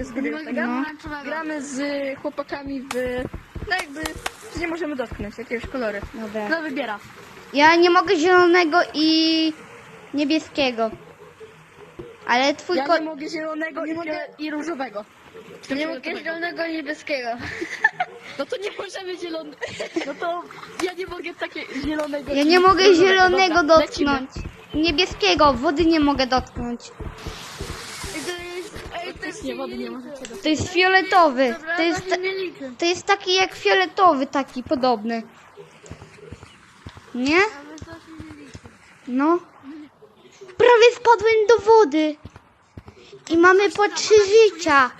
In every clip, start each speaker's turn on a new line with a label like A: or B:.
A: z gramy, gramy z chłopakami w... No jakby, że nie możemy dotknąć jakiegoś kolory.
B: Dobra.
A: No wybiera.
B: Ja nie mogę zielonego i niebieskiego. Ale twój
A: Ja nie mogę zielonego i,
C: mogę-
A: i różowego.
C: Nie mogę zielonego i niebieskiego.
A: No to nie możemy zielonego. No to ja nie mogę takie zielonego.
B: Ja nie mogę zielonego
A: Dobra,
B: dotknąć. Niebieskiego, wody nie mogę dotknąć.
C: I to jest... Ej, to jest
A: Nie, wody nie możecie.
B: To jest fioletowy.
C: Dobra,
B: To jest,
C: właśnie nie liczę.
B: to jest taki jak fioletowy, taki podobny. Nie?
C: Ale to się nie liczy.
B: No. Prawie wpadłem do wody. I mamy po trzy życia.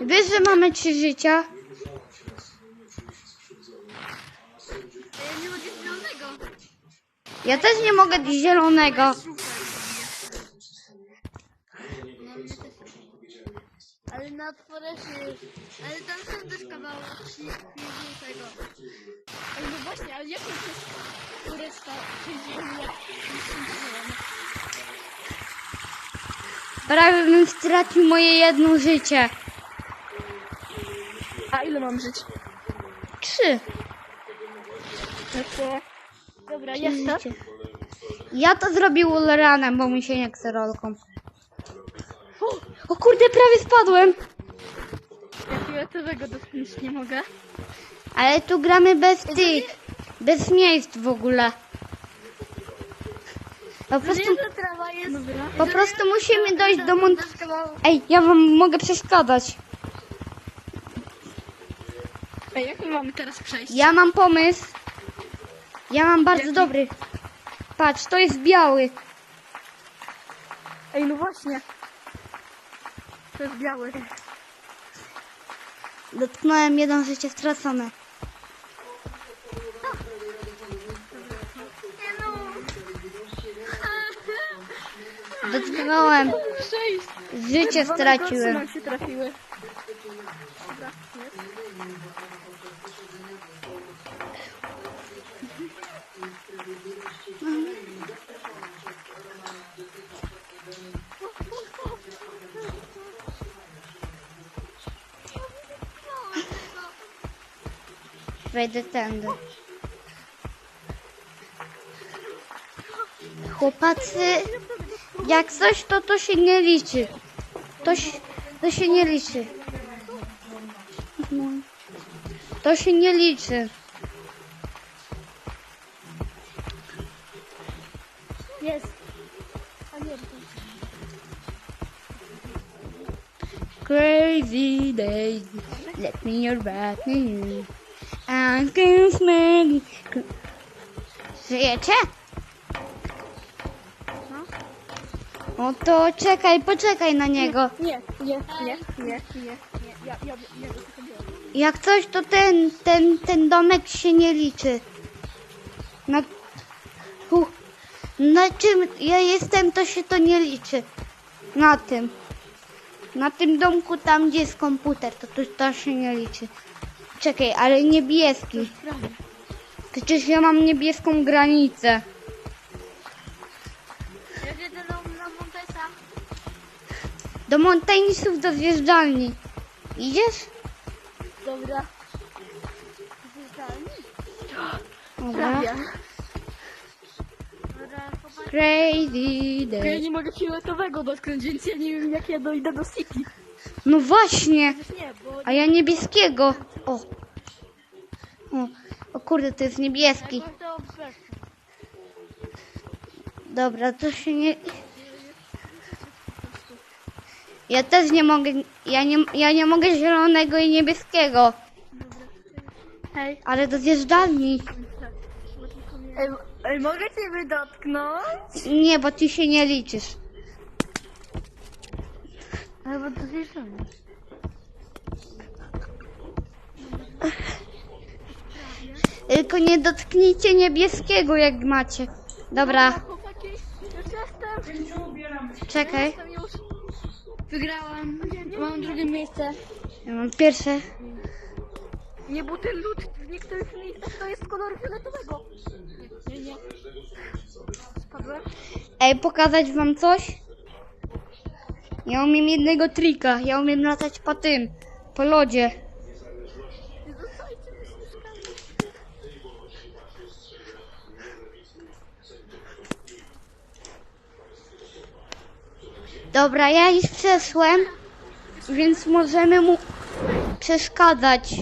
B: Wiesz, że mamy trzy życia?
C: Nie zielonego.
B: Ja też nie mogę zielonego.
C: Na otworze Ale tam są też kawałki tego.
A: Ej, no właśnie, ale jak to jest ziemia,
B: Prawie bym stracił moje jedno życie.
A: A ile mam żyć?
B: Trzy.
A: No to... Dobra,
B: Trzy
A: jestem.
B: życie. Ja to zrobił Ulranem, bo mi się nie chce rolką. O kurde, prawie spadłem.
A: Ja fioletowego dotknąć nie mogę.
B: Ale tu gramy bez tych, bez miejsc w ogóle. Po prostu,
C: trawa jest...
A: Dobra.
B: po prostu musimy dojść do mont... Ej, ja wam mogę przeszkadzać.
A: Ej, jak my mamy teraz przejść?
B: Ja mam pomysł. Ja mam bardzo
A: Jaki?
B: dobry. Patrz, to jest biały.
A: Ej, no właśnie. To jest biały.
B: Dotknąłem jedno życie stracone. Dotknąłem. Życie straciłem.
A: nam się trafiły.
B: Wejdę tędy. Chłopacy, jak coś, to to się nie liczy. To, się- to się nie liczy. No. To się nie liczy.
A: Jest.
B: Crazy days, let me your back Żyjecie? No to czekaj, poczekaj na niego.
A: Nie, nie, nie, nie, nie, nie. Ja, ja, ja.
B: Jak coś, to ten, ten, ten domek się nie liczy. Na, u, na czym ja jestem, to się to nie liczy. Na tym. Na tym domku, tam gdzie jest komputer, to, to, to się nie liczy. Czekaj, ale niebieski. Przecież ja mam niebieską granicę.
C: Ja jedę na Montesa.
B: Do Montanisów, do zjeżdżalni. Idziesz?
A: Dobra.
B: Dobra.
A: Prawie.
C: Dobra.
B: Crazy
A: Ja
B: day.
A: nie mogę fioletowego dotknąć, więc ja nie wiem jak ja dojdę do City.
B: No właśnie.
A: Nie, bo
B: A ja niebieskiego. O. O, kurde, to jest niebieski. Dobra, to się nie... Ja też nie mogę, ja nie, ja nie mogę zielonego i niebieskiego.
A: Hej.
B: Ale do zjeżdżalni.
A: Ej, ej mogę ciebie dotknąć?
B: Nie, bo ty się nie liczysz.
C: Albo to zjeżdżamy.
B: Tylko nie dotknijcie niebieskiego, jak macie. Dobra,
A: Chłopaki, już jestem.
B: czekaj.
A: Jestem już.
C: Wygrałam. Mam drugie miejsce.
B: Ja mam pierwsze.
A: Nie, bo ten lód w niektórych miejscach to jest koloru fioletowego. Nie, nie, nie. Spadłem.
B: Ej, pokazać wam coś? Ja umiem jednego trika. Ja umiem latać po tym, po lodzie.
A: Nie zostajcie mi śnieżkami.
B: Dobra, ja już przeszłem, więc możemy mu przeszkadzać.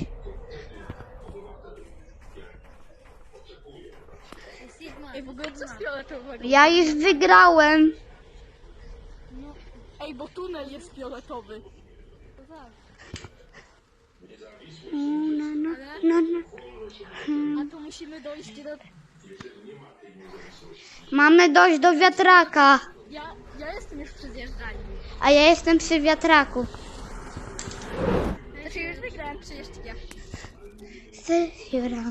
A: Ej, w ogóle co z fioletowego?
B: Ja już wygrałem.
A: Ej, bo tunel jest fioletowy.
C: To.
B: No, no, no, no.
A: A tu musimy dojść do...
B: Mamy dojść do wiatraka,
A: Ja, ja jestem już przy zjeżdżalni.
B: a ja jestem przy wiatraku.
A: Znaczy już wygrałem przejeżdżkę.
B: Serio.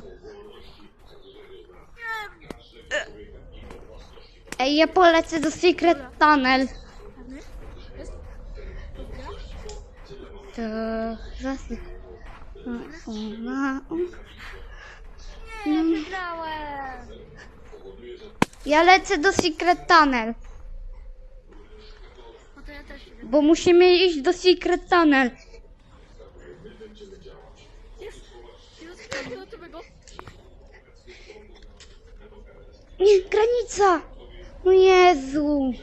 B: Ej, ja polecę do Secret Tunnel. To zasy.
C: Nie, wygrałem.
B: Ja lecę do Secret Tunnel,
C: No to ja też idę.
B: Bo musimy iść do Secret Tunnel. Nie, granica! No Jezu!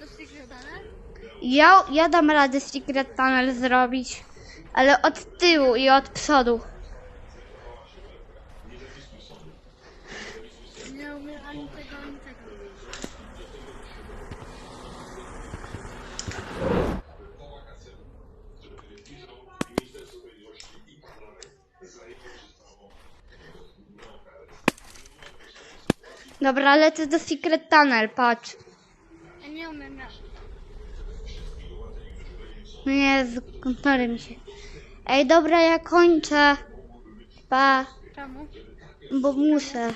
C: Do Secret Tunnel?
B: Ja, ja dam radę Secret Tunnel zrobić, ale od tyłu i od przodu.
C: Nie umiem ani tego, ani tego.
B: Dobra, lecę do Secret Tunnel, patrz.
C: Ja nie umiem.
B: No Jezu, kontory mi się. Ej, dobra, ja kończę. Pa,
A: Czemu?
B: bo muszę.